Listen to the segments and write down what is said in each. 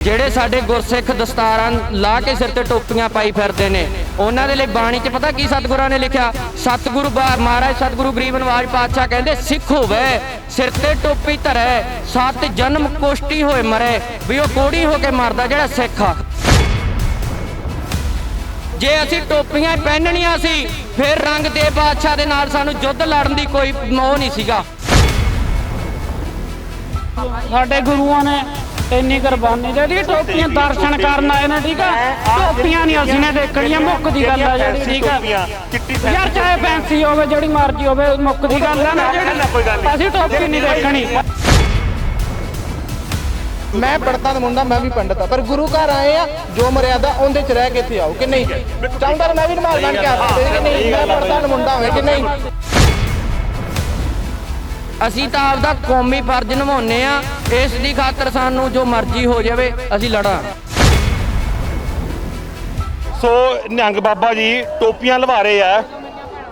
ਜਿਹੜੇ ਸਾਡੇ ਗੁਰਸਿੱਖ ਦਸਤਾਰਾਂ ਲਾ ਕੇ ਸਿਰ ਤੇ ਟੋਪੀਆਂ ਪਾਈ ਫਿਰਦੇ ਨੇ, ਉਹਨਾਂ ਦੇ ਲਈ ਬਾਣੀ 'ਚ ਪਤਾ ਕੀ ਸਤਿਗੁਰਾਂ ਨੇ ਲਿਖਿਆ? ਸਤਿਗੁਰੂ ਮਹਾਰਾਜ ਸਤਿਗੁਰੂ ਗਰੀਬ ਨਵਾਜ ਪਾਤਸ਼ਾਹ ਕਹਿੰਦੇ, ਸਿੱਖ ਹੋਵੇ, ਸਿਰ ਤੇ ਟੋਪੀ ਧਰੇ, ਸੱਤ ਜਨਮ ਕੋਸ਼ਟੀ ਹੋਏ ਮਰੇ, ਵੀ ਉਹ ਕੋੜੀ ਹੋ ਕੇ ਮਰਦਾ ਜਿਹੜਾ ਸਿੱਖ ਆ। ਜੇ ਅਸੀਂ ਟੋਪੀਆਂ ਪਹਿਨਣੀਆਂ ਸੀ, ਫਿਰ ਰੰਗ ਦੇ ਬਾਦਸ਼ਾਹ ਦੇ ਨਾਲ ਸਾਨੂੰ ਯੁੱਧ ਲੜਨ ਦੀ ਕੋਈ ਮੋਹ ਨਹੀਂ ਸੀਗਾ। ਸਾਡੇ ਗੁਰੂਆਂ ਨੇ ਇੰਨੀ ਕੁਰਬਾਨੀ ਦੇ ਦਿੱਤੀ ਟੋਪੀਆਂ ਦਰਸ਼ਨ ਕਰਨ ਆਏ ਨੇ ਠੀਕ ਆ? ਟੋਪੀਆਂ ਨਹੀਂ ਅਸੀਂ ਨੇ ਦੇਖਣੀਆਂ ਮੁੱਕ ਦੀ ਗੱਲ ਆ ਜਿਹੜੀ ਠੀਕ ਆ? ਚਿੱਟੀ ਯਾਰ ਚਾਹੇ ਫੈਂਸੀ ਹੋਵੇ ਜਿਹੜੀ ਮਰਜ਼ੀ ਹੋਵੇ ਮੁੱਕ ਦੀ ਗੱਲ ਆ ਨਾ ਜਿਹੜੀ ਅਸੀਂ ਟੋਪੀ ਨਹੀਂ ਦੇਖਣੀ। ਮੈਂ ਪੰਡਤਾਂ ਦਾ ਮੁੰਡਾ ਮੈਂ ਵੀ ਪੰਡਤ ਆ ਪਰ ਗੁਰੂ ਘਰ ਆਏ ਆ ਜੋ ਮਰਿਆਦਾ ਉਹਦੇ ਚ ਰਹਿ ਕੇ ਇੱਥੇ ਆਓ ਕਿ ਨਹੀਂ? ਚਾਹੁੰਦਾ ਮੈਂ ਵੀ ਨਮਾਜ਼ ਬਣ ਕੇ ਆ ਕਿ ਨਹੀਂ? ਮੈਂ ਪੰਡਤਾਂ ਦਾ ਮੁੰਡਾ ਹੋਵੇ ਕਿ ਨਹੀਂ? ਅਸੀਂ ਤਾਂ ਆਪਦਾ ਕੌਮੀ ਫਰਜ਼ ਨਿਭਾਉਂਦੇ ਆ ਇਸ ਦੀ ਖਾਤਰ ਸਾਨੂੰ ਜੋ ਮਰਜ਼ੀ ਹੋ ਜਾਵੇ ਅਸੀਂ ਲੜਾਂ। ਸੋ ਨਿਹੰਗ ਬਾਬਾ ਜੀ ਟੋਪੀਆਂ ਲਵਾ ਰਹੇ ਆ।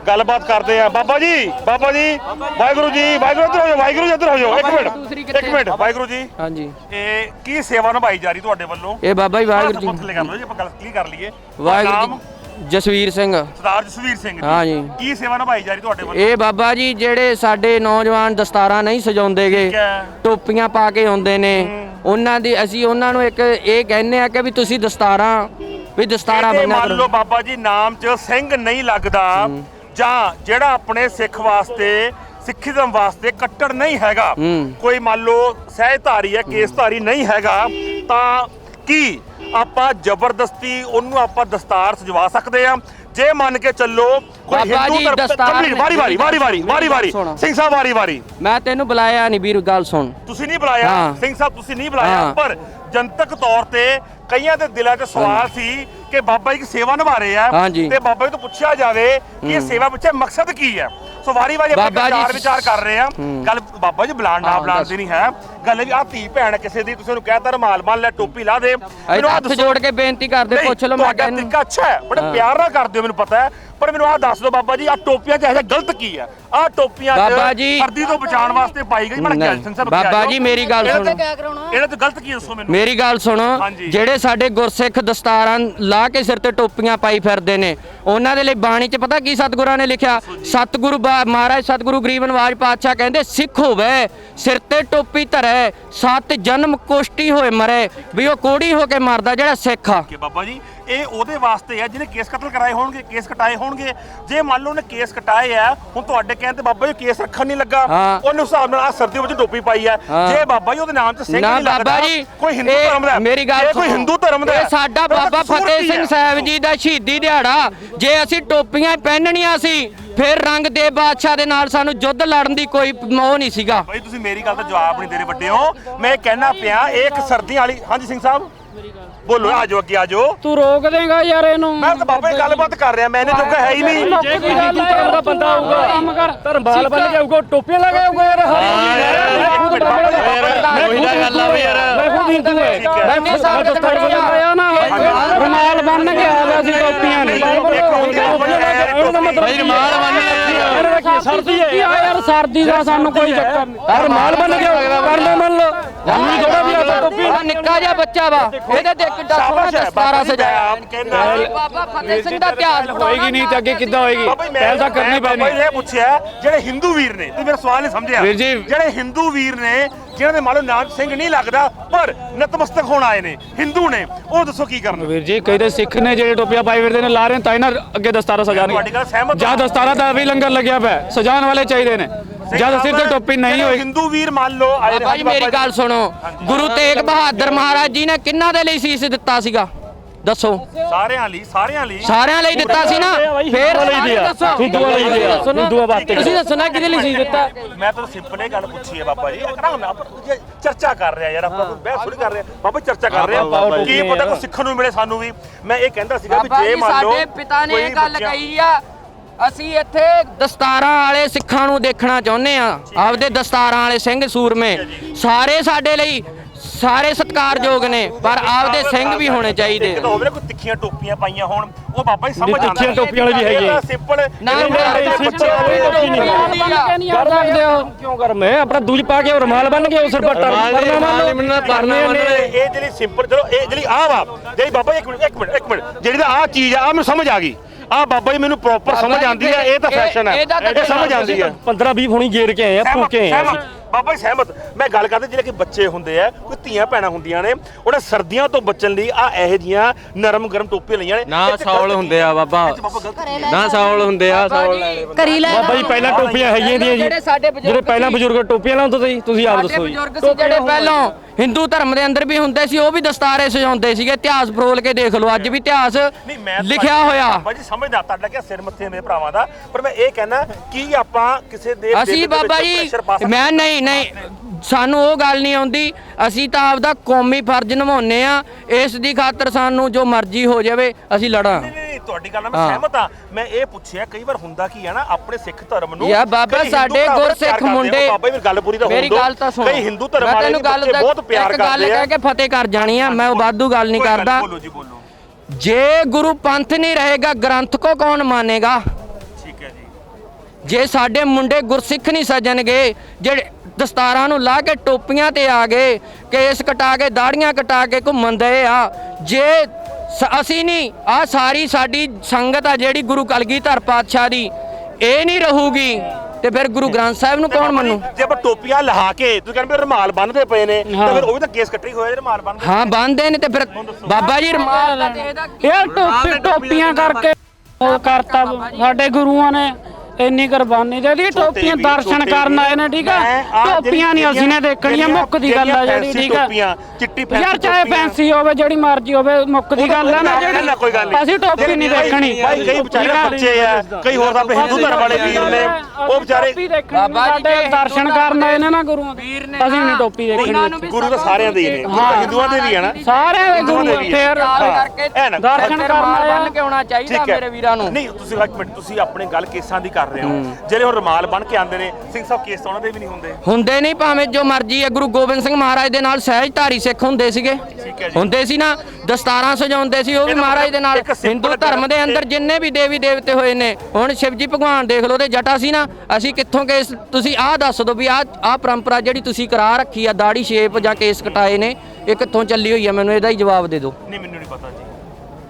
ਗੱਲਬਾਤ ਕਰਦੇ ਆ। ਬਾਬਾ ਜੀ ਬਾਬਾ ਜੀ ਵਾਹਿਗੁਰੂ ਜੀ ਵਾਹਿਗੁਰੂ ਇੱਧਰ ਹੋ ਜਾਓ ਵਾਹਿਗੁਰੂ ਜੀ ਇੱਧਰ ਹੋ ਜਾਓ। ਇੱਕ ਮਿੰਟ? ਇੱਕ ਮਿੰਟ ਵਾਹਿਗੁਰੂ ਜੀ। ਹਾਂਜੀ। ਇਹ ਕੀ ਸੇਵਾ ਨਿਭਾਈ ਜਾ ਰਹੀ ਤੁਹਾਡੇ ਵੱਲੋਂ? ਇਹ ਬਾਬਾ ਜੀ ਵਾਹਿਗੁਰੂ ਥੱਲੇ ਜੀ। ਕਰ ਲਓ ਜੀ ਆਪਾਂ ਗੱਲ ਕਲੀਅਰ ਕਰ ਲਈਏ। ਵਾਹਿਗੁਰੂ ਜੀ। ਜਸਵੀਰ ਸਿੰਘ। ਸਰਦਾਰ ਜਸਵੀਰ ਸਿੰਘ ਜੀ। ਹਾਂ ਜੀ। ਕੀ ਸੇਵਾ ਨਿਭਾਈ ਜਾ ਰਹੀ ਤੁਹਾਡੇ ਵੱਲੋਂ? ਇਹ ਬਾਬਾ ਜੀ ਜਿਹੜੇ ਸਾਡੇ ਨੌਜਵਾਨ ਦਸਤਾਰਾਂ ਨਹੀਂ ਸਜਾਉਂਦੇਗੇ ਠੀਕ ਹੈ। ਟੋਪੀਆਂ ਪਾ ਕੇ ਆਉਂਦੇ ਨੇ ਉਹਨਾਂ ਦੀ ਅਸੀਂ ਉਹਨਾਂ ਨੂੰ ਇੱਕ ਇਹ ਕਹਿੰਦੇ ਆ ਕਿ ਵੀ ਤੁਸੀਂ ਦਸਤਾਰਾਂ ਵੀ ਦਸਤਾਰਾਂ ਇਹਦੇ ਬੰਨਿਆ ਮੰਨ ਕਰੋ। ਲਓ ਬਾਬਾ ਜੀ ਨਾਮ 'ਚ ਸਿੰਘ ਨਹੀਂ ਲੱਗਦਾ ਜਾਂ ਜਿਹੜਾ ਆਪਣੇ ਸਿੱਖ ਵਾਸਤੇ ਸਿੱਖੀਜ਼ਮ ਵਾਸਤੇ ਕੱਟੜ ਨਹੀਂ ਹੈਗਾ। ਹੂੰ। ਕੋਈ ਮੰਨ ਲਓ ਸਹਿਧਾਰੀ ਹੈ ਕੇਸਧਾਰੀ ਨਹੀਂ ਹੈਗਾ ਤਾਂ ਕੀ ਆਪਾਂ ਜ਼ਬਰਦਸਤੀ ਉਹਨੂੰ ਆਪਾਂ ਦਸਤਾਰ ਸਜਵਾ ਸਕਦੇ ਆ ਜੇ ਮੰਨ ਕੇ ਚੱਲੋ ਕੋਈ ਬਾਬਾ ਹਿੰਦੂ ਜੀ, ਧਰਮ ਦਸਤਾਰ ਕੰਪਲੀਟ, ਵਾਰੀ ਵਾਰੀ ਵਾਰੀ ਵਾਰੀ ਵਾਰੀ ਵਾਰੀ ਸੁਣੋ। ਸਿੰਘ ਸਾਹਿਬ ਵਾਰੀ ਵਾਰੀ ਮੈਂ ਤੈਨੂੰ ਬੁਲਾਇਆ ਨਹੀਂ ਵੀਰ ਗੱਲ ਸੁਣ ਤੁਸੀਂ ਨਹੀਂ ਬੁਲਾਇਆ ਹਾਂ। ਸਿੰਘ ਸਾਹਿਬ ਤੁਸੀਂ ਨਹੀਂ ਬੁਲਾਇਆ ਹਾਂ। ਪਰ ਜਨਤਕ ਤੌਰ ਤੇ ਕਈਆਂ ਦੇ ਦਿਲਾਂ 'ਚ ਸਵਾਲ ਸੀ ਕਿ ਬਾਬਾ ਜੀ ਦੀ ਸੇਵਾ ਨਿਭਾ ਰਹੇ ਆ ਹਾਂਜੀ। ਤੇ ਬਾਬਾ ਜੀ ਤੋਂ ਪੁੱਛਿਆ ਜਾਵੇ ਕਿ ਇਹ ਸੇਵਾ ਪਿੱਛੇ ਮਕਸਦ ਕੀ ਹੈ ਸੋ ਵਾਰੀ ਵਾਰੀ ਆਪਾਂ ਬਾਬਾ ਜੀ ਵਿਚਾਰ ਵਿਚਾਰ ਕਰ ਰਹੇ ਆ। ਗੱਲ ਬਾਬਾ ਜੀ ਬੁਲਾਣ ਨਾ ਹਾਂ, ਬੁਲਾਣ। ਦੀ ਨਹੀਂ ਹੈ ਗੱਲ ਇਹ ਵੀ ਆ ਧੀ ਭੈਣ ਕਿਸੇ ਦੀ ਤੁਸੀਂ ਉਹਨੂੰ ਕਹਿਤਾ ਰਮਾਲ ਬੰਨ ਲੈ ਟੋਪੀ ਲਾ ਦੇ ਮੈਨੂੰ ਆਹ ਹੱਥ ਦੱਸੋ। ਜੋੜ ਕੇ ਬੇਨਤੀ ਕਰਦੇ ਨਹੀਂ, ਪੁੱਛ ਲਓ ਮੈਂ ਤੁਹਾਡਾ ਕਹਿੰਦਾ ਤਰੀਕਾ ਅੱਛਾ ਹੈ ਬੜੇ ਹਾਂ। ਪਿਆਰ ਨਾਲ ਕਰਦੇ ਹੋ ਮੈਨੂੰ ਪਤਾ ਹੈ ਪਰ ਮੈਨੂੰ ਆਹ ਦੱਸ ਦਿਓ ਬਾਬਾ ਜੀ ਆ ਟੋਪੀਆਂ 'ਚ ਐਸਾ ਗਲਤ ਕੀ ਹੈ ਆ ਟੋਪੀਆਂ 'ਚ ਬਾਬਾ ਜੀ- ਸਰਦੀ ਤੋਂ ਬਚਾਉਣ ਵਾਸਤੇ ਪਾਈ ਗਈ ਨਹੀਂ, ਸਿੰਘ ਸਾਹਿਬ ਬਾਬਾ ਜੀ, ਮੇਰੀ ਗੱਲ ਇਹਨਾਂ ਸੁਣੋ। ਤੇ- ਇਹਨਾਂ ਤੋਂ ਗਲਤ ਕੀ ਦੱਸੋ ਮੈਨੂੰ ਮੇਰੀ ਗੱਲ ਸੁਣੋ ਹਾਂਜੀ। ਜਿਹੜੇ ਸਾਡੇ ਗੁਰਸਿੱਖ ਦਸਤਾਰਾਂ ਲਾ ਕੇ ਸਿਰ ਤੇ ਟੋਪੀਆਂ ਪਾਈ ਫਿਰਦੇ ਨੇ। ਉਹਨਾਂ ਦੇ ਲਈ ਬਾਣੀ 'ਚ ਪਤਾ ਕੀ ਸਤਿਗੁਰਾਂ ਨੇ ਲਿਖਿਆ? ਸਤਿਗੁਰੂ ਬਾ- ਮਹਾਰਾਜ ਸਤਿਗੁਰੂ ਗਰੀਬ ਨਵਾਜ ਪਾਤਸ਼ਾਹ ਕਹਿੰਦੇ, ਸਿੱਖ ਹੋਵੇ, ਸਿਰ ਤੇ ਟੋਪੀ ਧਰੇ, ਸੱਤ ਜਨਮ ਕੋਸ਼ਟੀ ਹੋਏ ਮਰੇ, ਵੀ ਉਹ ਕੋੜੀ ਹੋ ਕੇ ਮਰਦਾ ਜਿਹੜਾ ਸਿੱਖ ਆ। ਬਾਬਾ ਜੀ ਇਹ ਉਹਦੇ ਵਾਸਤੇ ਹੈ ਜਿਹਨੇ ਕੇਸ ਕਤਲ ਕਰਾਏ ਹੋਣਗੇ ਕੇਸ ਕਟਾਏ ਹੋਣਗੇ ਜੇ ਮੰਨ ਲਓ ਉਹਨੇ ਕੇਸ ਕਟਾਏ ਆ ਹੁਣ ਤੁਹਾਡੇ ਕਹਿਣ ਤੇ ਬਾਬਾ ਜੀ ਕੇਸ ਰੱਖਣ ਨਹੀਂ ਲੱਗਾ ਹਾਂ। ਉਹਨੇ ਹਿਸਾਬ ਨਾਲ ਆ ਸਰਦੀ ਵਿੱਚ ਟੋਪੀ ਪਾਈ ਹਾਂ। ਜੇ ਬਾਬਾ ਜੀ ਉਹਦੇ ਨਾਮ ਤੇ ਸਿੰਘ ਨਾ ਨਹੀਂ ਲੱਗਦਾ ਬਾਬਾ ਜੀ ਕੋਈ ਹਿੰਦੂ ਇਹ ਧਰਮ ਦਾ ਹੈ। ਮੇਰੀ ਗੱਲ ਇਹ ਕੋਈ ਸੁਣੋ। ਹਿੰਦੂ ਧਰਮ ਦਾ ਹੈ। ਸਾਡਾ ਫਿਰ ਉਹਦਾ ਬਾਬਾ ਕਸੂਰ ਫਤਿਹ ਕੀ ਸਿੰਘ? ਸਾਹਿਬ ਜੀ ਦਾ ਸ਼ਹੀਦੀ ਦਿਹਾੜਾ ਜੇ ਅਸੀਂ ਟੋਪੀਆਂ ਪਹਿਨਣੀਆਂ ਸੀ ਫਿਰ ਰੰਗ ਦੇ ਬਾਦਸ਼ਾਹ ਦੇ ਨਾਲ ਸਾਨੂੰ ਯੁੱਧ ਲੜਨ ਦੀ ਕੋਈ ਮੋਹ ਨਹੀਂ ਸੀਗਾ ਬਾਈ ਤੁਸੀਂ ਮੇਰੀ ਗੱਲ ਦਾ ਜਵਾਬ ਨਹੀਂ ਦੇ ਰਹੇ ਵੱਡੇ ਹੋ ਮੈਂ ਕਹਿਣਾ ਪਿਆ ਇਹ ਇੱਕ ਸਰਦੀਆਂ ਵਾਲੀ ਹਾਂਜੀ ਸਿੰਘ ਸਾਹਿਬ ਬੋਲੋ ਆਜੋ ਅੱਗੇ ਆਜੋ ਤੂੰ ਰੋਕ ਦੇਗਾ ਯਾਰ ਇਹਨੂੰ। ਮੈਂ ਤਾਂ ਬਾਬਾ ਗੱਲਬਾਤ ਕਰ ਰਿਹਾ ਮੈਂ ਇਹਨੇ ਜੋਗਾ ਹੈ ਹੀ ਨਹੀਂ। ਜੇ ਕੋਈ ਹਿੰਦੂ ਧਰਮ ਦਾ ਬੰਦਾ ਹੋਊਗਾ ਕੰਮ ਕਰ। ਧਰਮਵਾਲ ਬਣ ਕੇ ਆਊਗਾ ਟੋਪੀਆਂ ਲਗਾ ਆਊਗਾ ਯਾਰ। ਮੈਂ ਖੁਦ ਗੱਲ ਆ ਯਾਰ। ਮੈਂ ਖੁਦ ਹਿੰਦੂ ਹੈ। ਮੈਂ ਸਾਲ ਦਸਤਾਰ ਬਣਾਇਆ ਨਾ। ਰਮਾਲ ਬੰਨ ਕੇ ਆ ਗਿਆ ਸੀ ਟੋਪੀਆਂ ਮਤਲਬ ਭਾਈ ਰਮਾਲ ਬੰਨ ਕੇ ਸਰਦੀ ਹੈ। ਯਾਰ ਸਰਦੀ ਦਾ ਸਾਨੂੰ ਕੋਈ ਚੱਕਰ ਨਹੀਂ। ਰਮਾਲ ਬੰਨ ਕੇ ਕਰ ਲਓ ਮੰਨ ਲਓ। ਸਾਨੂੰ ਥੋੜਾ ਆ ਨਿੱਕਾ ਜਿਹਾ ਬੱਚਾ ਵਾ ਇਹਦੇ ਦੇਖ ਕਿੱਡਾ ਸੋਹਣਾ ਦਸਤਾਰਾ ਸਜਾਇਆ ਮੈਂ ਆਪ ਕਹਿੰਦਾ ਬਾਬਾ ਫਤਿਹ ਸਿੰਘ ਦਾ ਇਤਿਹਾਸ ਹੋਏਗੀ ਨਹੀਂ ਤੇ ਅੱਗੇ ਕਿੱਦਾਂ ਹੋਏਗੀ? ਪਹਿਲ ਤਾਂ ਕਰਨੀ ਪੈਣੀ। ਬਾਬਾ ਇਹ ਪੁੱਛਿਆ ਜਿਹੜੇ ਹਿੰਦੂ ਵੀਰ ਨੇ ਤੁਸੀਂ ਮੇਰਾ ਸਵਾਲ ਨਹੀਂ ਸਮਝਿਆ। ਜਿਹੜੇ ਹਿੰਦੂ ਵੀਰ ਨੇ ਜਿਨ੍ਹਾਂ ਦੇ ਮਾਲੋ ਨਾਮ ਸਿੰਘ ਨਹੀਂ ਲੱਗਦਾ ਪਰ ਨਤਮਸਤਕ ਹੋਣ ਆਏ ਨੇ ਹਿੰਦੂ ਨੇ ਉਹ ਦੱਸੋ ਕੀ ਕਰਨ ਵੀਰ ਜੀ ਕਈ ਤੇ ਸਿੱਖ ਨੇ ਜਿਹੜੇ ਟੋਪੀਆਂ ਪਾਈ ਫਿਰਦੇ ਨੇ ਲਾ ਰਹੇ ਤਾਂ ਇਹਨਾਂ ਅੱਗੇ ਦਸਤਾਰਾ ਸਜਾਣਗੇ ਜਾਂ ਦਸਤਾਰਾ ਦਾ ਵੀ ਲੰਗਰ ਲੱਗਿਆ ਪਿਆ ਸਜਾਉਣ ਵਾਲੇ ਚਾਹੀਦੇ ਨੇ। ਜਦ ਸਿਰ ਤੇ ਟੋਪੀ ਨਹੀਂ ਹੋਈ ਹਿੰਦੂ ਵੀਰ ਮੰਨ ਲਓ ਬਾਬਾ ਜੀ। ਮੇਰੀ ਗੱਲ ਸੁਣੋ। ਗੁਰੂ ਤੇਗ ਬਹਾਦਰ ਮਹਾਰਾਜ ਜੀ ਨੇ ਕਿੰਨਾਂ ਦੇ ਲਈ ਸੀਸ ਦਿੱਤਾ ਸੀਗਾ? ਦੱਸੋ। ਸਾਰਿਆਂ ਲਈ ਸਾਰਿਆਂ ਲਈ। ਸਾਰਿਆਂ ਲਈ ਦਿੱਤਾ ਸੀ ਨਾ? ਫੇਰ ਹਿੰਦੂਆਂ ਲਈ ਦਿਆ ਹਿੰਦੂਆਂ ਵਾਸਤੇ। ਤੁਸੀਂ ਦੱਸੋ ਨਾ ਕਿਹਦੇ ਲਈ ਸੀਸ ਦਿੱਤਾ? ਮੈਂ ਤਾਂ ਸਿੰਪਲ ਇਹ ਗੱਲ ਪੁੱਛੀ ਹੈ ਬਾਬਾ ਜੀ। ਕਰਾਂ ਮੈਂ ਆਪਾਂ ਜੇ ਚਰਚਾ ਕਰ ਰਿਹਾ ਯਾਰ ਆਪਾਂ ਕੋਈ ਬਹਿਸ ਥੋੜੀ ਕਰ ਰਹੇ ਬਾਬਾ ਚਰਚਾ ਕਰ ਰਹੇ ਕੀ ਪਤਾ ਕੋਈ ਸਿੱਖਣ ਨੂੰ ਮਿਲੇ ਸਾਨੂੰ ਵੀ। ਮੈਂ ਇਹ ਕਹਿੰਦਾ ਸੀਗਾ ਵੀ ਜੇ ਮੰਨ ਲਓ ਸਾਡੇ ਪਿਤਾ ਨੇ ਇਹ ਗੱਲ ਕਹੀ ਆ ਅਸੀਂ ਇੱਥੇ ਦਸਤਾਰਾਂ ਵਾਲੇ ਸਿੱਖਾਂ ਨੂੰ ਦੇਖਣਾ ਚਾਹੁੰਦੇ ਆ ਆਪਦੇ ਦਸਤਾਰਾਂ ਵਾਲੇ ਸਿੰਘ ਸੂਰਮੇ। ਸਾਰੇ ਸਾਡੇ ਲਈ ਸਾਰੇ ਸਤਿਕਾਰਯੋਗ ਨੇ ਪਰ ਆਪਦੇ ਸਿੰਘ ਵੀ ਹੋਣੇ ਚਾਹੀਦੇ। ਇੱਕ ਤਾਂ ਹੋਵੇ ਨਾ ਕੋਈ ਤਿੱਖੀਆਂ ਟੋਪੀਆਂ ਪਾਈਆਂ ਹੋਣ ਉਹ ਬਾਬਾ ਜੀ ਸਮਝ ਆਉਂਦਾ ਤਿੱਖੀਆਂ ਟੋਪੀਆਂ ਵਾਲੇ ਵੀ ਹੈਗੇ। ਸਿੰਪਲ ਨਾ, ਨਹੀਂ, ਨਹੀਂ, ਸਿੰਪਲ ਵਾਲੀ ਟੋਪੀ ਨਹੀਂ। ਨਹੀਂ ਆ ਸਕਦੇ ਹੋ। ਕਿਉਂ ਕਰ? ਮੈਂ ਆਪਣਾ ਦੂਜ ਪਾ ਕੇ ਰੁਮਾਲ ਬੰਨ ਕੇ ਉਸਰ ਪਰ ਪਰਨਾ ਇਹ ਜਿਹੜੀ ਸਿੰਪਲ ਚਲੋ ਇਹ ਜਿਹੜੀ ਆਹ ਵਾ ਜਿਹੜੀ ਬਾਬਾ ਜੀ ਇੱਕ ਮਿੰਟ ਇੱਕ ਮਿੰਟ ਇੱਕ ਮਿੰਟ। ਜਿਹੜੀ ਚੀਜ਼ ਆ ਮੈਨੂੰ ਸਮਝ ਆ ਗਈ। ਆਹ ਬਾਬਾ ਜੀ ਮੈਨੂੰ ਪ੍ਰੋਪਰ ਸਮਝ ਆਉਂਦੀ ਆ ਇਹ ਤਾਂ ਫੈਸ਼ਨ ਹੈ ਇਹ ਸਮਝ ਆਉਂਦੀ ਆ। 15 20 ਹੁਣੀ ਗੇਰ ਕੇ ਆਏ ਆ ਭੂਕੇ ਆਏ ਆ। ਬਾਬਾ ਜੀ ਸਹਿਮਤ। ਮੈਂ ਗੱਲ ਕਰਦਾ ਜਿਹੜੇ ਕਿ ਬੱਚੇ ਹੁੰਦੇ ਆ ਕੋਈ ਧੀਆਂ ਭੈਣਾਂ ਹੁੰਦੀਆਂ ਨੇ ਉਹਨਾਂ ਸਰਦੀਆਂ ਤੋਂ ਬਚਣ ਲਈ ਆ ਇਹੋ ਜੀਆਂ ਨਰਮ ਗਰਮ ਟੋਪੀਆਂ ਲਈਆਂ ਨੇ। ਨਾ ਸੌਲ ਹੁੰਦੇ ਆ ਬਾਬਾ। ਨਾ ਸੌਲ ਹੁੰਦੇ ਆ ਸੌਲ ਕਰੀ ਲੈ ਬਾਬਾ ਜੀ ਪਹਿਲਾਂ ਟੋਪੀਆਂ ਹੈਗੀਆਂ ਦੀਆਂ ਜੀ। ਜਿਹੜੇ ਸਾਡੇ ਬਜ਼ੁਰਗ ਜਿਹੜੇ ਪਹਿਲਾਂ। ਬਜ਼ੁਰਗ ਟੋਪੀਆਂ ਲਾਉਂਦੇ ਸੀ ਤੁਸੀਂ ਆਪ ਦੱਸੋ ਜੀ। ਬਜ਼ੁਰਗ ਸੀ ਜਿਹੜੇ ਪਹਿਲਾਂ ਹਿੰਦੂ ਧਰਮ ਦੇ ਅੰਦਰ ਵੀ ਹੁੰਦੇ ਸੀ ਉਹ ਵੀ ਦਸਤਾਰੇ ਸਜਾਉਂਦੇ ਸੀਗੇ ਇਤਿਹਾਸ ਫਰੋਲ ਕੇ ਦੇਖ ਲਓ ਅੱਜ ਵੀ ਇਤਿਹਾਸ ਲਿਖਿਆ ਹੋਇਆ। ਬਾਬਾ ਜੀ ਸਮਝਦਾ ਤੁਹਾਡਾ ਕਿ ਸਿਰ ਮੱਥੇ ਮੇਰੇ ਭਰਾਵਾਂ ਦਾ? ਪਰ ਮੈਂ ਇਹ ਕਹਿਣਾ ਕੀ ਆਪਾਂ ਕਿਸੇ ਦੇ ਅਸੀਂ ਬਾਬਾ ਜੀ ਮੈਂ ਨਹੀਂ ਨਹੀਂ ਸਾਨੂੰ ਉਹ ਗੱਲ ਨਹੀਂ ਆਉਂਦੀ। ਅਸੀਂ ਤਾਂ ਆਪਦਾ ਕੌਮੀ ਫਰਜ਼ ਨਿਭਾਉਂਦੇ ਆ ਇਸ ਦੀ ਖਾਤਰ ਸਾਨੂੰ ਜੋ ਮਰਜ਼ੀ ਹੋ ਜਾਵੇ ਅਸੀਂ ਲੜਾਂ। ਨਹੀਂ ਨਹੀਂ ਤੁਹਾਡੀ ਗੱਲ ਨਾਲ ਮੈਂ ਹਾਂ। ਸਹਿਮਤ ਆ ਮੈਂ ਇਹ ਪੁੱਛਿਆ ਕਈ ਵਾਰ ਹੁੰਦਾ ਕੀ ਹੈ ਨਾ ਆਪਣੇ ਸਿੱਖ ਧਰਮ ਨੂੰ ਯਾ ਬਾਬਾ ਕਈ ਹਿੰਦੂ ਸਾਡੇ ਭਰਾ ਬੜਾ ਗੁਰਸਿੱਖ ਪਿਆਰ ਕਰਦੇ ਆ। ਮੁੰਡੇ ਬਾਬਾ ਜੀ ਮੇਰੀ ਗੱਲ ਪੂਰੀ ਤਾਂ ਹੋਣ ਮੇਰੀ ਦਿਓ। ਗੱਲ ਤਾਂ ਸੁਣੋ। ਕਈ ਹਿੰਦੂ ਧਰਮ ਮੈਂ ਵਾਲੇ ਤੈਨੂੰ ਗੱਲ ਬੱਚੇ ਬਹੁਤ ਪਿਆਰ ਇੱਕ ਗੱਲ ਕਰਦੇ ਆ। ਕਹਿ ਕੇ ਫਤਿਹ ਕਰ ਜਾਣੀ ਆ ਮੈਂ ਉਹ ਵਾਧੂ ਗੱਲ ਨਹੀਂ ਕੋਈ ਕਰਦਾ। ਬੋਲੋ ਜੀ ਬੋਲੋ। ਜੇ ਗੁਰੂ ਪੰਥ ਨਹੀਂ ਰਹੇਗਾ ਗ੍ਰੰਥ ਕੋ ਕੌਣ ਮਾਨੇਗਾ? ਠੀਕ ਹੈ ਜੀ। ਜੇ ਸਾਡੇ ਮੁੰਡੇ ਗੁਰਸਿੱਖ ਨਹੀਂ ਸਜਣਗੇ ਜਿਹੜੇ ਦਸਤਾਰਾਂ ਨੂੰ ਲਾ ਕੇ ਟੋਪੀਆਂ ਤੇ ਆ ਗਏ ਕੇਸ ਕਟਾ ਕੇ ਦਾੜੀਆਂ ਕਟਾ ਕੇ ਘੁੰਮਣ ਆ। ਜੇ ਅਸੀਂ ਨਹੀਂ ਆ ਸਾਰੀ ਸਾਡੀ ਸੰਗਤ ਆ ਜਿਹੜੀ ਗੁਰੂ ਕਲਗੀਧਰ ਪਾਤਸ਼ਾਹ ਦੀ ਇਹ ਨਹੀਂ ਰਹੂਗੀ। ਤੇ ਫਿਰ ਗੁਰੂ ਗ੍ਰੰਥ ਸਾਹਿਬ ਨੂੰ ਕੌਣ ਮੰਨੂ? ਜੇ ਆਪਾਂ ਟੋਪੀਆਂ ਲਹਾ ਕੇ ਤੁਸੀਂ ਕਹਿੰਦੇ ਰੁਮਾਲ ਬੰਨਦੇ ਪਏ ਨੇ ਤਾਂ ਫਿਰ ਉਹ ਵੀ ਤਾਂ ਕੇਸ ਕੱਟੇ ਹੋਏ ਰੁਮਾਲ ਬੰਨਦੇ ਹਾਂ ਬੰਨਦੇ ਨੇ। ਤੇ ਫਿਰ ਬਾਬਾ ਜੀ ਰਮਾਲ ਇਹ ਟੋਪੀ ਟੋਪੀਆਂ ਕਰਕੇ ਉਹ ਕਰਤਾ ਸਾਡੇ ਗੁਰੂਆਂ ਨੇ। ਇੰਨੀ ਕੁਰਬਾਨੀ ਦੇ ਦੀ ਟੋਪੀਆਂ ਦਰਸ਼ਨ ਕਰਨ। ਆਏ ਨੇ ਠੀਕ ਆਹ ਟੋਪੀਆਂ ਨਹੀਂ ਅਸੀਂ ਨੇ ਦੇਖਣੀਆਂ ਮੁੱਕ ਦੀ ਗੱਲ ਆ ਜਿਹੜੀ ਠੀਕ ਟੋਪੀਆਂ, ਚਿੱਟੀ fancy ਯਾਰ ਚਾਹੇ। ਫੈਂਸੀ ਹੋਵੇ ਜਿਹੜੀ ਮਰਜ਼ੀ ਹੋਵੇ ਮੁੱਕ ਦੀ ਗੱਲ ਆ ਨਾ ਜਿਹੜੀ ਕੋਈ ਗੱਲ ਨਹੀਂ। ਅਸੀਂ ਟੋਪੀ ਨਹੀਂ ਦੇਖਣੀ। ਭਾਈ ਕਈ ਵਿਚਾਰੇ ਬੱਚੇ ਆ ਕਈ ਹੋਰ ਤਾਂ ਆਪਣੇ ਹਿੰਦੂ ਧਰਮ ਵਾਲੇ ਵੀਰ ਨੇ ਉਹ ਵਿਚਾਰੇ ਟੋਪੀ ਦੇਖਣੀ ਬਾਬਾ ਜੀ ਸਾਡੇ ਦੇ ਦਰਸ਼ਨ ਕਰਨ ਆਏ ਨੇ ਨਾ ਗੁਰੂਆਂ ਦੇ ਅਸੀਂ ਨਹੀਂ ਟੋਪੀ ਦੇਖਣੀ। ਗੁਰੂ ਤਾਂ ਸਾਰਿਆਂ ਦੇ ਹੀ ਨੇ ਹਿੰਦੂਆਂ ਦੇ ਵੀ ਆ ਨਾ। ਸਾਰਿਆਂ ਦੇ ਗੁਰੂ ਦੇ ਵੀ ਫੇਰ ਆ। ਦਰਸ਼ਨ ਕਰਨ ਬੰਨ ਕੇ ਆਉਣਾ ਚਾਹੀਦਾ ਮੇਰੇ ਵੀਰਾਂ ਨੂੰ। ਨਹੀਂ ਤੁਸੀਂ ਇੱਕ ਮਿੰਟ ਤੁਸੀਂ ਆਪਣੇ ਗੱਲ ਕੇਸਾਂ ਦੀ ਕਰ ਰਹੇ ਹੋ। ਜਿਹੜੇ ਹੁਣ ਰੁਮਾਲ ਬਣ ਕੇ ਆਉਂਦੇ ਨੇ ਸਿੰਘ ਸਾਹਿਬ ਕੇਸ ਤਾਂ ਉਹਨਾਂ ਦੇ ਵੀ ਨਹੀਂ ਹੁੰਦੇ? ਹੁੰਦੇ ਨਹੀਂ ਭਾਵੇਂ ਜੋ ਮਰਜ਼ੀ ਹੈ ਗੁਰੂ ਗੋਬਿੰਦ ਸਿੰਘ ਮਹਾਰਾਜ ਦੇ ਨਾਲ ਸਹਿਜਧਾਰੀ ਸਿੱਖ ਹੁੰਦੇ ਸੀਗੇ। ਠੀਕ ਹੈ ਜੀ। ਹੁੰਦੇ ਸੀ ਨਾ ਦਸਤਾਰਾਂ ਸਜਾਉਂਦੇ ਸੀ ਉਹ ਵੀ ਮਹਾਰਾਜ ਦੇ ਨਾਲ। ਹਿੰਦੂ ਧਰਮ ਦੇ ਅੰਦਰ ਜਿੰਨੇ ਵੀ ਦੇਵੀ ਦੇਵਤੇ ਹੋਏ ਨੇ ਹੁਣ ਸ਼ਿਵਜੀ ਭਗਵਾਨ ਦੇਖ ਲਓ ਤੇ ਜਟਾ ਸੀ ਨਾ। ਅਸੀਂ ਕਿੱਥੋਂ ਕੇਸ ਤੁਸੀਂ ਆਹ ਦੱਸ ਦਿਓ ਵੀ ਆਹ ਆਹ ਪਰੰਪਰਾ ਜਿਹੜੀ ਤੁਸੀਂ ਕਰਾ ਰੱਖੀ ਆ ਦਾੜੀ ਸ਼ੇਪ ਜਾਂ ਕੇਸ ਕਟਾਏ ਨੇ ਇਹ ਕਿੱਥੋਂ ਚੱਲੀ ਹੋਈ ਆ? ਮੈਨੂੰ ਇਹਦਾ ਹੀ ਜਵਾਬ ਦੇ ਦਿਓ। ਨਹੀਂ ਮੈਨੂੰ ਨਹੀਂ ਪਤਾ ਜੀ।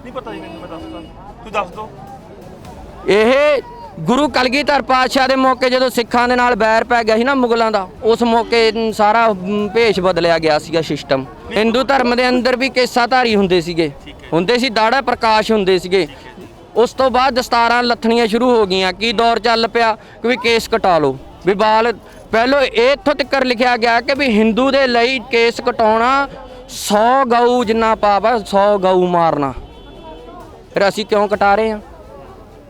ਨਹੀਂ ਪਤਾ ਜੀ ਮੈਨੂੰ ਮੈਂ ਦੱਸਦਾ। ਤੂੰ ਦੱਸ ਦੋ ਇਹ ਗੁਰੂ ਕਲਗੀਧਰ ਪਾਤਸ਼ਾਹ ਦੇ ਮੌਕੇ ਜਦੋਂ ਸਿੱਖਾਂ ਦੇ ਨਾਲ ਬੈਰ ਪੈ ਗਿਆ ਸੀ ਨਾ ਮੁਗਲਾਂ ਦਾ, ਉਸ ਮੌਕੇ ਸਾਰਾ ਭੇਸ਼ ਬਦਲਿਆ ਗਿਆ ਸੀਗਾ ਸਿਸਟਮ ਹਿੰਦੂ ਧਰਮ ਦੇ ਅੰਦਰ ਵੀ ਕੇਸਾਧਾਰੀ ਹੁੰਦੇ ਸੀਗੇ। ਹੁੰਦੇ ਸੀ, ਦਾੜਾ ਪ੍ਰਕਾਸ਼ ਹੁੰਦੇ ਸੀਗੇ। ਉਸ ਤੋਂ ਬਾਅਦ ਦਸਤਾਰਾਂ ਲੱਥਣੀਆਂ ਸ਼ੁਰੂ ਹੋ ਗਈਆਂ ਕੀ ਦੌਰ ਚੱਲ ਪਿਆ ਕਿ ਵੀ ਕੇਸ ਕਟਾ ਲਓ। ਵੀ ਬਾਲ, ਪਹਿਲੋ ਇਹ ਇੱਥੋਂ ਤੱਕ ਲਿਖਿਆ ਗਿਆ ਕਿ ਵੀ ਹਿੰਦੂ ਦੇ ਲਈ ਕੇਸ ਕਟਾਉਣਾ 100 ਗਊ ਜਿੰਨਾ ਪਾਪ ਹੈ 100 ਗਊ ਮਾਰਨਾ। ਫਿਰ ਅਸੀਂ ਕਿਉਂ ਕਟਾ ਰਹੇ ਹਾਂ?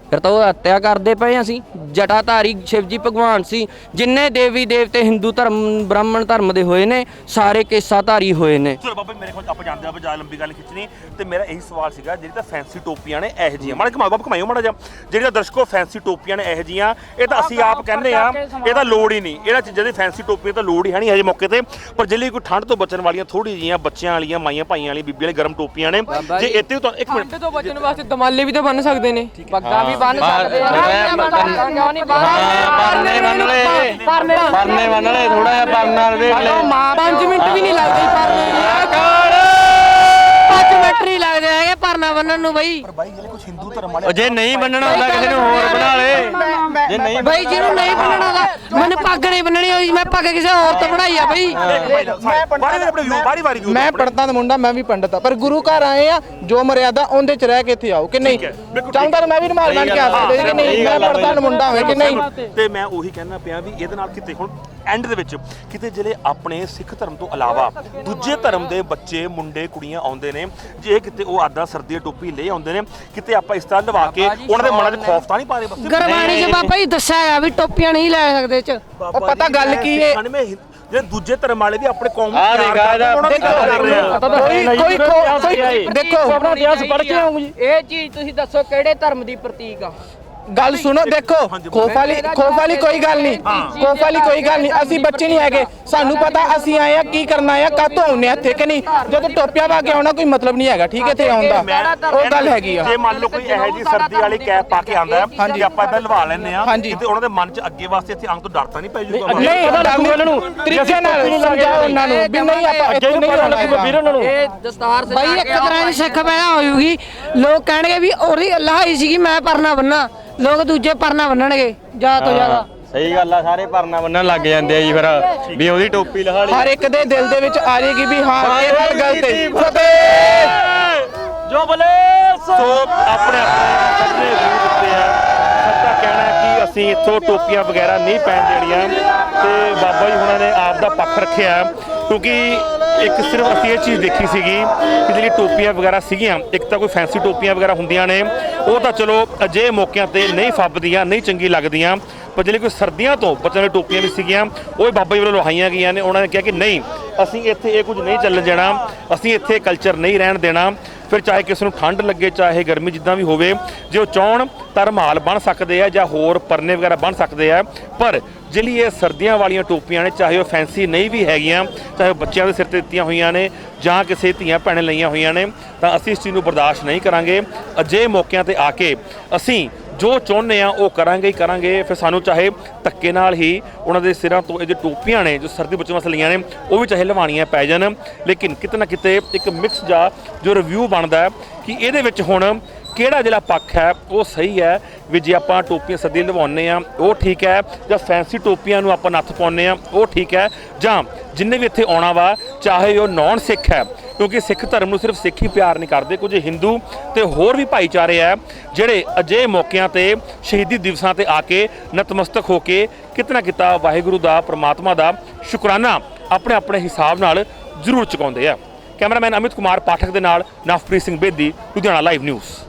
ਫਿਰ ਤਾਂ ਉਹ ਹੱਤਿਆ ਕਰਦੇ ਪਏ ਅਸੀਂ। ਜਟਾਧਾਰੀ ਸ਼ਿਵਜੀ ਭਗਵਾਨ ਸੀ ਜਿੰਨੇ ਦੇਵੀ ਦੇਵਤੇ ਹਿੰਦੂ ਧਰਮ ਬ੍ਰਾਹਮਣ ਧਰਮ ਦੇ ਹੋਏ ਨੇ ਸਾਰੇ ਕੇਸਾਧਾਰੀ ਹੋਏ ਨੇ। ਚਲੋ ਬਾਬਾ ਮੇਰੇ ਕੋਲ ਆਪਾਂ ਜਾਂਦੇ ਆ ਬਜਾ ਲੰਬੀ ਗੱਲ ਖਿੱਚਣੀ। ਤੇ ਮੇਰਾ ਇਹੀ ਸਵਾਲ ਸੀਗਾ ਜਿਹੜੀ ਤਾਂ ਫੈਂਸੀ ਟੋਪੀਆਂ ਨੇ ਇਹੋ ਜੀਆਂ ਮਾੜਾ ਘਮਾਓ ਬਾਬਾ ਘਮਾਇਓ ਮਾੜਾ ਜਿਹਾ। ਜਿਹੜੀਆਂ ਦਰਸ਼ਕੋ ਫੈਂਸੀ ਟੋਪੀਆਂ ਨੇ ਇਹੋ ਜੀਆਂ ਇਹ ਤਾਂ ਅਸੀਂ ਆਪ ਕਹਿੰਦੇ ਆ ਇਹਦਾ ਲੋੜ ਹੀ ਨਹੀਂ। ਇਹਨਾਂ ਚੀਜ਼ਾਂ ਦੀ ਫੈਂਸੀ ਟੋਪੀਆਂ ਤਾਂ ਲੋੜ ਹੀ ਹੈ ਨਹੀਂ ਹਜੇ ਮੌਕੇ ਤੇ। ਪਰ ਜਿਹੜੀ ਕੋਈ ਠੰਡ ਤੋਂ ਬਚਣ ਵਾਲੀਆਂ ਥੋੜੀ ਜੀਆਂ ਬੱਚਿਆਂ ਵਾਲੀਆਂ ਮਾਈਆਂ ਭਾਈਆਂ ਵਾਲੀ ਬੀਬੀਆਂ ਵਾਲੀ ਗਰਮ ਟੋਪੀਆਂ ਨੇ ਜੇ ਇੱਥੇ ਤੁਹਾਨੂੰ ਇੱਕ ਮਿੰਟ। ਠੰਡ ਤੋਂ ਬਚਣ ਵਾਸਤੇ ਦਮਾਲੇ ਵੀ ਤਾਂ ਬੰਨ ਸਕਦੇ ਨੇ। ਪੱਗਾਂ ਵੀ ਬੰਨ ਸਕਦੇ ਆ। ਕਿਉਂ ਨਹੀਂ ਪਰਨੇ ਬੰਨ ਲੈ। ਪਰਨੇ ਬੰਨ ਲੈ ਥੋੜਾ ਜਿਹਾ ਪਰਨਾ ਵੇਖ ਲੈ। 5 ਮਿੰਟ ਵੀ ਨਹੀਂ ਲੱਗਦੇ ਪਰਨੇ 5 ਮਿੰਟ ਨਹੀਂ ਲੱਗਦੇ ਹੈਗੇ ਪਰਨਾ ਬੰਨਣ ਨੂੰ ਬਈ। ਪਰ ਬਾਈ ਜਿਹੜੇ ਕੁਝ ਹਿੰਦੂ ਧਰਮ ਵਾਲੇ ਜੇ ਨਹੀਂ ਬੰਨਣਾ ਹੁੰਦਾ ਕਿਸੇ ਨੂੰ ਹੋਰ ਬਣਾ ਲੈ। ਜੇ ਨਹੀਂ ਬਈ ਜਿਹਨੂੰ ਨਹੀਂ ਬੰਨਣਾ ਦਾ ਮੈਨੂੰ ਪੱਗ ਨਹੀਂ ਬੰਨਣੀ ਹੋਈ ਮੈਂ ਪੱਗ ਕਿਸੇ ਹੋਰ ਤੋਂ ਬਣਾਈ ਆ ਬਈ। ਬਾਰੀ ਆਪਣੇ ਬਾਰੀ ਮੈਂ ਪੰਡਤਾਂ ਦਾ ਮੁੰਡਾ ਮੈਂ ਵੀ ਪੰਡਤ ਆ। ਪਰ ਗੁਰੂ ਘਰ ਆਏ ਆ ਜੋ ਮਰਿਆਦਾ ਉਹਦੇ ਚ ਰਹਿ ਕੇ ਇੱਥੇ ਆਓ ਕਿ ਨਹੀਂ? ਚਾਹੁੰਦਾ ਮੈਂ ਵੀ ਰੁਮਾਲ ਬਣ ਕੇ ਆ। ਸਕਦਾ ਕਿ ਨਹੀਂ? ਮੈਂ ਪੰਡਤਾਂ ਦਾ ਮੁੰਡਾ ਹੋਵੇ ਕਿ ਨਹੀਂ? ਤੇ ਮੈਂ ਉਹੀ ਕਹਿਣਾ ਪਿਆ ਵੀ ਇਹਦੇ ਨਾਲ ਕਿਤੇ ਹੁਣ ਐਂਡ ਦੇ ਵਿੱਚ ਕਿਤੇ ਜਿਹੜੇ ਆਪਣੇ ਸਿੱਖ ਧਰਮ ਤੋਂ ਇਲਾਵਾ ਦੂਜੇ ਧਰਮ ਦੇ ਬੱਚੇ ਮੁੰਡੇ ਕੁੜੀਆਂ ਆਉਂਦੇ ਨੇ ਜੇ ਕਿਤੇ ਉਹ ਆਦਾ ਸਰਦੀ ਦੀ ਟੋਪੀ ਲੈ ਆਉਂਦੇ ਨੇ ਕਿਤੇ ਆਪਾਂ ਇਸ ਤਰ੍ਹਾਂ ਲਵਾ ਕੇ ਉਹਨਾਂ ਦੇ ਮਨਾਂ 'ਚ ਖੌਫ ਤਾਂ ਨਹੀਂ ਪਾ ਰਹੇ ਬਸ? ਗੁਰਬਾਣੀ 'ਚ ਬਾਬਾ ਜੀ ਦੱਸਿਆ ਹੈਗਾ ਵੀ ਟੋਪੀਆਂ ਨਹੀਂ ਲੈ ਸਕਦੇ। ਚ? ਬਾਬਾ ਪਤਾ ਗੱਲ ਕੀ ਹੈ? ਜਿਹੜੇ ਦੂਜੇ ਧਰਮ ਵਾਲੇ ਵੀ ਆਪਣੇ ਕੌਮ ਨੂੰ ਆਹ ਪਿਆਰ ਦੇਖ, ਕਰਦੇ ਇਹਦਾ- ਉਹਨਾਂ ਦੀ ਗੱਲ ਕਰ ਰਹੇ ਆ। ਕੋਈ ਕੋਈ ਕੋਈ ਦੇਖੋ ਆਪਣਾ ਇਤਿਹਾਸ ਪੜ੍ਹ ਕੇ ਆਉਂਗੇ ਜੀ ਇਹ ਚੀਜ਼ ਤੁਸੀਂ ਦੱਸੋ ਕਿਹੜੇ ਧਰਮ ਦੀ ਪ੍ਰਤੀਕ ਆ? ਗੱਲ ਸੁਣੋ ਦੇਖੋ ਖੋਫ ਵਾਲੀ ਖੋਫ ਵਾਲੀ ਕੋਈ ਗੱਲ ਨਹੀਂ ਖੋਫ ਵਾਲੀ ਕੋਈ ਗੱਲ ਨਹੀਂ ਅਸੀਂ ਬੱਚੇ ਨਹੀਂ ਹੈਗੇ। ਸਾਨੂੰ ਪਤਾ ਅਸੀਂ ਆਏ ਆ ਕੀ ਕਰਨਾ ਆ ਕਾਤੋਂ ਆਉਨੇ ਆ ਇੱਥੇ ਕਿ ਨਹੀਂ? ਜਦੋਂ ਟੋਪੀਆਂ ਪਾ ਕੇ ਆਉਣਾ ਕੋਈ ਮਤਲਬ ਨਹੀਂ ਹੈਗਾ ਠੀਕ ਹੈ ਇੱਥੇ ਆਉਣ ਦਾ। ਉਹ ਗੱਲ ਹੈਗੀ ਆ। ਜੇ ਮੰਨ ਲਓ ਕੋਈ ਇਹੋ ਜੀ ਸਰਦੀ ਵਾਲੀ ਕੈਪ ਪਾ ਕੇ ਆਂਦਾ ਹੈ ਤੇ ਆਪਾਂ ਇਦਾਂ ਲਵਾ ਲੈਂਦੇ ਆ। ਤੇ ਉਹਨਾਂ ਦੇ ਮਨ 'ਚ ਅੱਗੇ ਵਾਸਤੇ ਇੱਥੇ ਅੰਗ ਤੋਂ ਡਰ ਤਾਂ ਨਹੀਂ ਪੈ ਜੂਗਾ ਨਹੀਂ ਉਹਨਾਂ ਨੂੰ ਤਰੀਕੇ ਨਾਲ ਸਮਝਾਓ ਉਹਨਾਂ ਨੂੰ ਵੀ ਨਹੀਂ ਆਪਾਂ ਇੱਥੇ ਨਹੀਂ ਆਉਣਾ ਏਦਾਂ। ਇਹ ਦਸਤਾਰ ਬਾਈ ਇੱਕ ਤਰ੍ਹਾਂ ਦੀ ਸਿੱਖ ਪੈਦਾ ਹੋਊਗੀ। ਲੋਕ ਕਹਿਣਗੇ ਵੀ ਉਹਦੀ ਲਹਾਈ ਸੀਗੀ ਮੈਂ ਪਰਨਾ ਬੰਨਾ। ਲੋਕ ਦੂਜੇ ਪਰਨਾ ਬੰਨਣਗੇ ਜ਼ਿਆਦਾ ਤੋਂ ਜ਼ਿਆਦਾ। ਸਹੀ ਗੱਲ ਆ ਸਾਰੇ ਪਰਨਾ ਬੰਨਣ ਲੱਗ ਜਾਂਦੇ ਆ ਜੀ ਫਿਰ ਵੀ ਉਹਦੀ ਟੋਪੀ ਲਹਾ ਲਈ। ਹਰ ਇੱਕ ਦੇ ਦਿਲ ਦੇ ਵਿੱਚ ਆ ਜਾਏਗੀ ਵੀ ਹਾਂ ਇਹ ਗੱਲ ਗਲਤ ਹੈ। ਫਤਿਹ। ਜੋ ਬਲੇ ਸੋ ਆਪਣੇ ਆਪਣੇ ਦਿੱਤੇ ਆ। ਸੱਚਾ ਕਹਿਣਾ ਕਿ ਅਸੀਂ ਇੱਥੋਂ ਟੋਪੀਆਂ ਵਗੈਰਾ ਨਹੀਂ ਪੈਣ ਦੇਣੀਆਂ ਤੇ ਬਾਬਾ ਜੀ ਹੁਣਾਂ ਨੇ ਆਪ ਦਾ ਪੱਖ ਰੱਖਿਆ। ਕਿਉਂਕਿ ਇੱਕ ਸਿਰਫ ਅਸੀਂ ਇਹ ਚੀਜ਼ ਦੇਖੀ ਸੀਗੀ ਕਿ ਜਿਹੜੀ ਟੋਪੀਆਂ ਵਗੈਰਾ ਸੀਗੀਆਂ, ਇੱਕ ਤਾਂ ਕੋਈ ਫੈਂਸੀ ਟੋਪੀਆਂ ਵਗੈਰਾ ਹੁੰਦੀਆਂ ਨੇ, ਉਹ ਤਾਂ ਚਲੋ ਅਜੇ ਮੌਕਿਆਂ ਤੇ ਨਹੀਂ ਫੱਬਦੀਆਂ, ਨਹੀਂ ਚੰਗੀ ਲੱਗਦੀਆਂ। ਪਰ ਜਿਹੜੀ ਕੋਈ ਸਰਦੀਆਂ ਤੋਂ ਬੱਚਿਆਂ ਲਈ ਟੋਪੀਆਂ ਵੀ ਸੀਗੀਆਂ, ਉਹ ਬਾਬਾ ਜੀ ਵੱਲੋਂ ਲਹਾਈਆਂ ਗਈਆਂ ਨੇ। ਉਹਨਾਂ ਨੇ ਕਿਹਾ ਕਿ ਨਹੀਂ, ਅਸੀਂ ਇੱਥੇ ਇਹ ਕੁਝ ਨਹੀਂ ਚੱਲਣ ਦੇਣਾ, ਅਸੀਂ ਇੱਥੇ ਕਲਚਰ ਨਹੀਂ ਰਹਿਣ ਦੇਣਾ। ਫਿਰ ਚਾਹੇ ਕਿਸੇ ਨੂੰ ਠੰਡ ਲੱਗੇ, ਚਾਹੇ ਗਰਮੀ ਜਿੱਦਾਂ ਵੀ ਹੋਵੇ, ਜੇ ਉਹ ਚਾਹਣ ਤਾਂ ਰੁਮਾਲ ਬਣ ਸਕਦੇ ਆ ਜਾਂ ਹੋਰ ਪਰਨੇ ਵਗੈਰਾ ਬਣ ਸਕਦੇ ਆ, ਪਰ ਜਿਹੜੀ ਇਹ ਸਰਦੀਆਂ ਵਾਲੀਆਂ ਟੋਪੀਆਂ ਨੇ, ਚਾਹੇ ਉਹ ਫੈਂਸੀ ਨਹੀਂ ਵੀ ਹੈਗੀਆਂ, ਚਾਹੇ ਉਹ ਬੱਚਿਆਂ ਦੇ ਸਿਰ ਤੇ ਦਿੱਤੀਆਂ ਹੋਈਆਂ ਨੇ ਜਾਂ ਕਿਸੇ ਧੀਆਂ ਭੈਣਾਂ ਲਈਆਂ ਹੋਈਆਂ ਨੇ, ਤਾਂ ਅਸੀਂ ਇਸ ਚੀਜ਼ ਨੂੰ ਬਰਦਾਸ਼ਤ ਨਹੀਂ ਕਰਾਂਗੇ। ਅਜੇ ਮੌਕਿਆਂ ਤੇ ਆ ਕੇ ਅਸੀਂ ਜੋ ਚਾਹੁੰਦੇ ਆ, ਉਹ ਕਰਾਂਗੇ ਹੀ ਕਰਾਂਗੇ। ਫਿਰ ਸਾਨੂੰ ਚਾਹੇ ਧੱਕੇ ਨਾਲ ਹੀ ਉਹਨਾਂ ਦੇ ਸਿਰਾਂ ਤੋਂ ਇਹ ਜੋ ਟੋਪੀਆਂ ਨੇ, ਜੋ ਸਰਦੀ ਬਚਣ ਵਾਸਤੇ ਲਈਆਂ ਨੇ, ਉਹ ਵੀ ਚਾਹੇ ਲਵਾਉਣੀਆਂ ਪੈ ਜਾਣ। ਲੇਕਿਨ ਕਿਤੇ ਨਾ ਕਿਤੇ ਇੱਕ ਮਿਕਸ ਜਾ ਜੋ ਰਿਵਿਊ ਬਣਦਾ ਕਿ ਇਹਦੇ ਵਿੱਚ ਹੁਣ ਕਿਹੜਾ ਜਿਹੜਾ ਪੱਖ ਹੈ, ਉਹ ਸਹੀ ਹੈ ਵੀ ਜੇ ਆਪਾਂ ਟੋਪੀਆਂ ਸਰਦੀ ਲਵਾਉਂਦੇ ਆ ਉਹ ਠੀਕ ਹੈ। ਜਾਂ ਫੈਂਸੀ ਟੋਪੀਆਂ ਨੂੰ ਆਪਾਂ ਨੱਥ ਪਾਉਂਦੇ ਆ ਉਹ ਠੀਕ ਹੈ। ਜਾਂ ਜਿੰਨੇ ਵੀ ਇੱਥੇ ਆਉਣਾ ਵਾ, ਚਾਹੇ ਉਹ ਨੌਨ ਸਿੱਖ ਹੈ, ਕਿਉਂਕਿ ਸਿੱਖ ਧਰਮ ਨੂੰ ਸਿਰਫ ਸਿੱਖ ਹੀ ਪਿਆਰ ਨਹੀਂ ਕਰਦੇ, ਕੁਝ ਹਿੰਦੂ ਤੇ ਹੋਰ ਵੀ ਭਾਈਚਾਰੇ ਆ ਜਿਹੜੇ ਅਜੇ ਮੌਕਿਆਂ ਤੇ, ਸ਼ਹੀਦੀ ਦਿਵਸਾਂ ਤੇ ਆ ਕੇ ਨਤਮਸਤਕ ਹੋ ਕੇ ਕਿਤਨਾ ਕਿਤਾ ਵਾਹਿਗੁਰੂ ਦਾ, ਪ੍ਰਮਾਤਮਾ ਦਾ ਸ਼ੁਕਰਾਨਾ ਆਪਣੇ ਆਪਣੇ ਹਿਸਾਬ ਨਾਲ ਜ਼ਰੂਰ ਚੁਕਾਉਂਦੇ ਆ। ਕੈਮਰਾਮੈਨ ਅਮਿਤ ਕੁਮਾਰ, ਪਾਠਕ ਦੇ ਨਾਲ ਨਵਪ੍ਰੀਤ ਸਿੰਘ ਬੇਦੀ, ਲੁਧਿਆਣਾ ਲਾਈਵ ਨਿਊਜ਼